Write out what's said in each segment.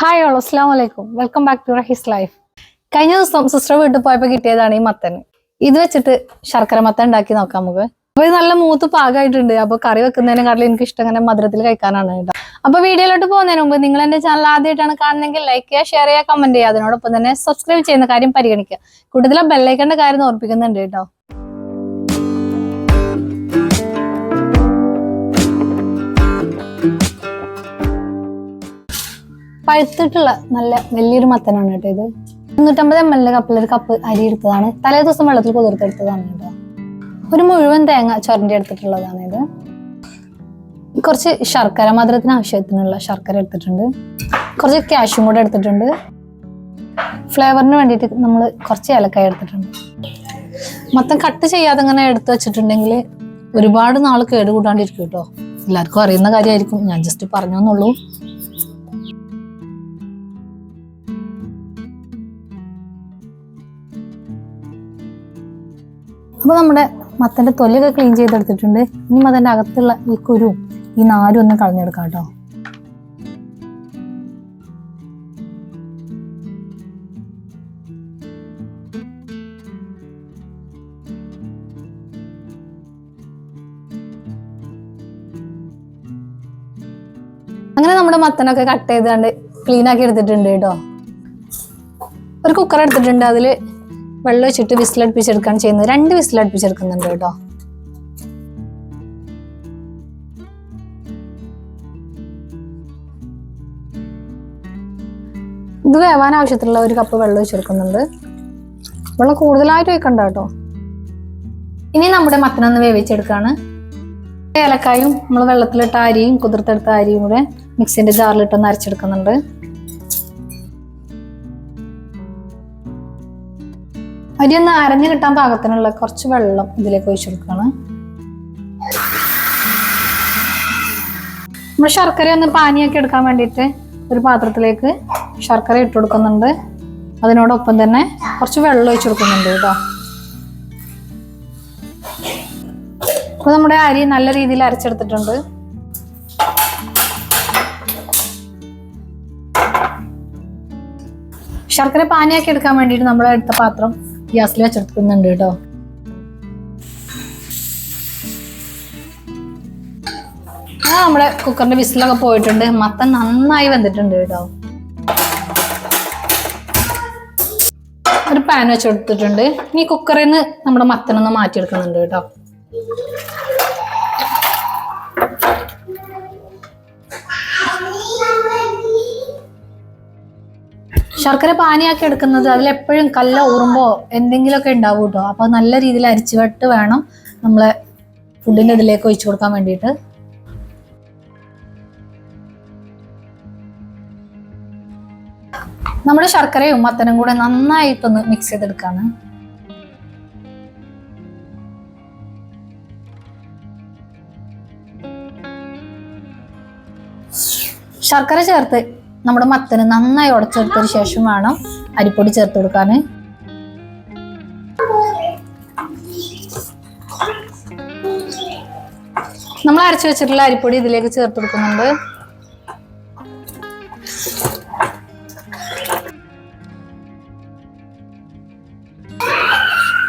Hi all അസ്സാം വലൈക്കും welcome back to his life കഴിഞ്ഞ ദിവസം സിസ്റ്റർ വീട്ടിൽ പോയപ്പോൾ കിട്ടിയതാണ് ഈ മത്തൻ. ഇത് വെച്ചിട്ട് ശർക്കര മത്തൻ ഉണ്ടാക്കി നോക്കാം നമുക്ക്. അപ്പൊ ഇത് നല്ല മൂത്ത് പാകമായിട്ടുണ്ട് അപ്പൊ കറി വെക്കുന്നതിനെക്കാട്ടിലും എനിക്ക് ഇഷ്ടം ഇങ്ങനെ മധുരത്തിൽ കഴിക്കാനാണ് കേട്ടോ. അപ്പൊ വീഡിയോയിലോട്ട് പോകുന്നതിന് മുമ്പ് നിങ്ങൾ എന്റെ ചാനൽ ആദ്യമായിട്ടാണ് കാണുന്നതെങ്കിൽ ലൈക്ക് ചെയ്യുക ഷെയർ ചെയ്യുക കമന്റ് ചെയ്യുക. അതിനോടൊപ്പം തന്നെ സബ്സ്ക്രൈബ് ചെയ്യുന്ന കാര്യം പരിഗണിക്കുക. കൂടുതലും ബെല്ലൈക്കന്റെ കാര്യം ഓർപ്പിക്കുന്നുണ്ട് കേട്ടോ. പഴുത്തിട്ടുള്ള നല്ല വലിയൊരു മത്തനാണ് കേട്ടോ ഇത്. മുന്നൂറ്റമ്പത് എം എൽ കപ്പിൽ ഒരു കപ്പ് അരി എടുത്തതാണ്. തലേ ദിവസം വെള്ളത്തിൽ കുതിർത്തെടുത്തതാണ് കേട്ടോ ഒരു മുഴുവൻ തേങ്ങ ചൊരണ്ടി എടുത്തിട്ടുള്ളതാണ് ഇത്. കുറച്ച് ശർക്കര മധുരത്തിന് ആവശ്യത്തിനുള്ള ശർക്കര എടുത്തിട്ടുണ്ട്. കുറച്ച് ക്യാഷും കൂടെ എടുത്തിട്ടുണ്ട്. ഫ്ലേവറിന് വേണ്ടിയിട്ട് നമ്മൾ കുറച്ച് ഏലക്കായ എടുത്തിട്ടുണ്ട്. മൊത്തം കട്ട് ചെയ്യാതെ ഇങ്ങനെ എടുത്തു വെച്ചിട്ടുണ്ടെങ്കിൽ ഒരുപാട് നാൾ കേടുകൂടാണ്ടിരിക്കും കേട്ടോ. എല്ലാവർക്കും അറിയുന്ന കാര്യമായിരിക്കും. ഞാൻ ജസ്റ്റ് പറഞ്ഞെന്നുള്ളൂ. അപ്പൊ നമ്മുടെ മത്തന്റെ തൊലിയൊക്കെ ക്ലീൻ ചെയ്തെടുത്തിട്ടുണ്ട്. ഇനി മത്തന്റെ അകത്തുള്ള ഈ കുരുവും ഈ നാരും ഒന്ന് കളഞ്ഞെടുക്കാം കേട്ടോ. അങ്ങനെ നമ്മുടെ മത്തനൊക്കെ കട്ട് ചെയ്താണ്ട് ക്ലീൻ ആക്കി എടുത്തിട്ടുണ്ട് കേട്ടോ. ഒരു കുക്കർ എടുത്തിട്ടുണ്ട്. അതിൽ വെള്ളം വെച്ചിട്ട് വിസിലടുപ്പിച്ചെടുക്കുകയാണ് ചെയ്യുന്നത്. രണ്ട് വിസിലടുപ്പിച്ചെടുക്കുന്നുണ്ട് കേട്ടോ. ഇത് വേവാൻ ആവശ്യത്തിലുള്ള ഒരു കപ്പ് വെള്ളം ഒഴിച്ചെടുക്കുന്നുണ്ട് വെള്ളം കൂടുതലായിട്ട് വെക്കണ്ട കേട്ടോ. ഇനി നമ്മുടെ മത്തനൊന്ന് വേവിച്ചെടുക്കാണ് ഏലക്കായും നമ്മൾ വെള്ളത്തിലിട്ട അരിയും കുതിർത്തെടുത്ത അരിയും കൂടെ മിക്സിന്റെ ജാറിലിട്ടൊന്ന് അരച്ചെടുക്കുന്നുണ്ട്. അരി ഒന്ന് അരഞ്ഞു കിട്ടാൻ പാകത്തിനുള്ള കുറച്ച് വെള്ളം ഇതിലേക്ക് ഒഴിച്ചു കൊടുക്കുകയാണ്. നമ്മൾ ശർക്കര ഒന്ന് പാനിയൊക്കെ എടുക്കാൻ വേണ്ടിയിട്ട് ഒരു പാത്രത്തിലേക്ക് ശർക്കര ഇട്ട് കൊടുക്കുന്നുണ്ട്. അതിനോടൊപ്പം തന്നെ കുറച്ച് വെള്ളം ഒഴിച്ചു കൊടുക്കുന്നുണ്ട് കേട്ടോ. അപ്പൊ നമ്മുടെ അരി നല്ല രീതിയിൽ അരച്ചെടുത്തിട്ടുണ്ട്. ശർക്കര പാനിയാക്കി എടുക്കാൻ വേണ്ടിയിട്ട് നമ്മൾ എടുത്ത പാത്രം ഗ്യാസിൽ വെച്ചെടുക്കുന്നുണ്ട് കേട്ടോ. ആ നമ്മുടെ കുക്കറിന്റെ വിസിലൊക്കെ പോയിട്ടുണ്ട്. മത്തൻ നന്നായി വെന്തിട്ടുണ്ട് കേട്ടോ. ഒരു പാൻ വെച്ചെടുത്തിട്ടുണ്ട് ഇനി കുക്കറിൽ നിന്ന് നമ്മുടെ മത്തനൊന്ന് മാറ്റിയെടുക്കുന്നുണ്ട് കേട്ടോ. ശർക്കര പാനിയാക്കി എടുക്കുന്നത് അതിലെപ്പോഴും കല്ല ഊറുമ്പോ എന്തെങ്കിലുമൊക്കെ ഉണ്ടാവും കേട്ടോ. അപ്പൊ നല്ല രീതിയിൽ അരിച്ചുവെട്ട് വേണം നമ്മളെ ഫുഡിന്റെ ഇതിലേക്ക് ഒഴിച്ചു കൊടുക്കാൻ വേണ്ടിയിട്ട്. നമ്മുടെ ശർക്കരയും മത്തനും കൂടെ നന്നായിട്ടൊന്ന് മിക്സ് ചെയ്തെടുക്കാണ്. ശർക്കര ചേർത്ത് നമ്മുടെ മത്തന് നന്നായി ഉടച്ചെടുത്തതിന് ശേഷം വേണം അരിപ്പൊടി ചേർത്ത് കൊടുക്കാൻ നമ്മൾ അരച്ചു വെച്ചിട്ടുള്ള അരിപ്പൊടി ഇതിലേക്ക് ചേർത്ത് കൊടുക്കുന്നുണ്ട്.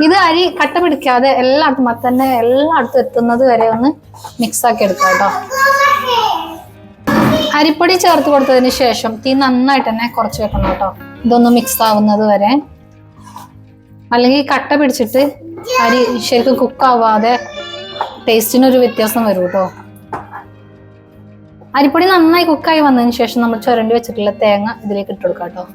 ഇത് അരി കട്ട പിടിക്കാതെ എല്ലായിടത്തും മത്തന്നെ എല്ലായിടത്തും എത്തുന്നത് വരെ ഒന്ന് മിക്സ് ആക്കി എടുക്കാം കേട്ടോ. അരിപ്പൊടി ചേർത്ത് കൊടുത്തതിന് ശേഷം തീ നന്നായിട്ട് തന്നെ കുറച്ച് വെക്കണം കേട്ടോ. ഇതൊന്ന് മിക്സ് ആവുന്നത് വരെ. അല്ലെങ്കിൽ കട്ട പിടിച്ചിട്ട് അരി ശരിക്കും കുക്ക് ആവാതെ ടേസ്റ്റിനൊരു വ്യത്യാസം വരും കേട്ടോ. അരിപ്പൊടി നന്നായി കുക്കായി വന്നതിന് ശേഷം നമ്മൾ ചുരണ്ടി വെച്ചിട്ടുള്ള തേങ്ങ ഇതിലേക്ക് ഇട്ട് കൊടുക്കാം കേട്ടോ.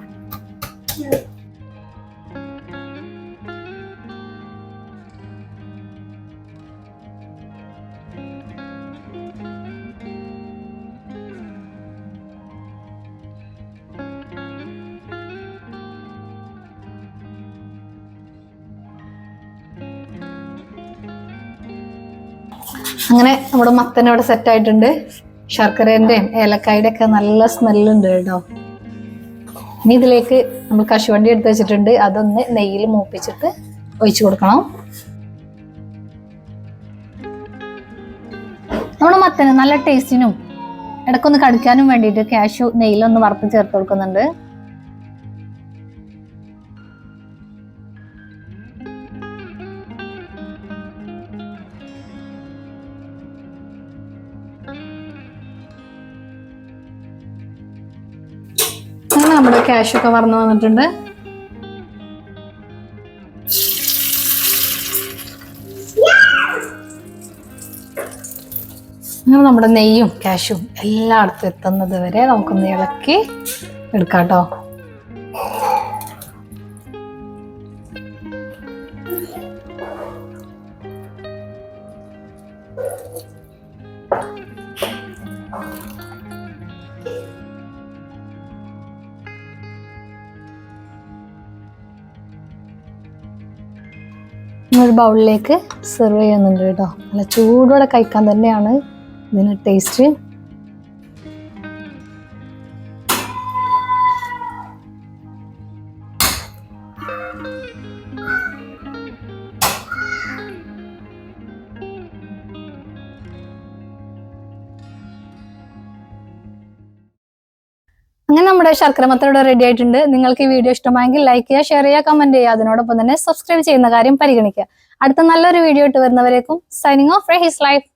അങ്ങനെ നമ്മുടെ മത്തൻ അവിടെ സെറ്റ് ആയിട്ടുണ്ട്. ശർക്കരേന്റെയും ഏലക്കായുടെ ഒക്കെ നല്ല സ്മെല്ലുണ്ട് കേട്ടോ. ഇനി ഇതിലേക്ക് നമ്മൾ കശുവണ്ടി എടുത്ത് വെച്ചിട്ടുണ്ട്. അതൊന്ന് നെയ്യിൽ മൂപ്പിച്ചിട്ട് ഒഴിച്ചു കൊടുക്കണം. നമ്മുടെ മത്തന് നല്ല ടേസ്റ്റിനും ഇടക്കൊന്ന് കടിക്കാനും വേണ്ടിയിട്ട് കാഷ്യൂ നെയ്യിലൊന്ന് വറുത്ത് ചേർത്ത് കൊടുക്കുന്നുണ്ട്. നമ്മുടെ ക്യാഷ് ഒക്കെ വറന്ന് വന്നിട്ടുണ്ട്. നമ്മുടെ നെയ്യും ക്യാഷും എല്ലായിടത്തും എത്തുന്നത് വരെ നമുക്കൊന്ന് ഇളക്കി എടുക്കാം കേട്ടോ ഒരു ബൗളിലേക്ക് സെർവ് ചെയ്യുന്നുണ്ട് കേട്ടോ. നല്ല ചൂടോടെ കഴിക്കാൻ തന്നെയാണ് ഇതിന് ടേസ്റ്റ് അങ്ങനെ നമ്മുടെ ശർക്കര മത്തയുടെ റെഡി ആയിട്ടുണ്ട്. നിങ്ങൾക്ക് ഈ വീഡിയോ ഇഷ്ടമായെങ്കിൽ ലൈക്ക് ചെയ്യുക ഷെയർ ചെയ്യുക കമന്റ് ചെയ്യുക. അതിനോടൊപ്പം തന്നെ സബ്സ്ക്രൈബ് ചെയ്യുന്ന കാര്യം പരിഗണിക്കുക. അടുത്ത നല്ലൊരു വീഡിയോ ഇട്ട് വരുന്നവരേക്കും സൈനിങ് ഓഫ് ഹിസ് ലൈഫ്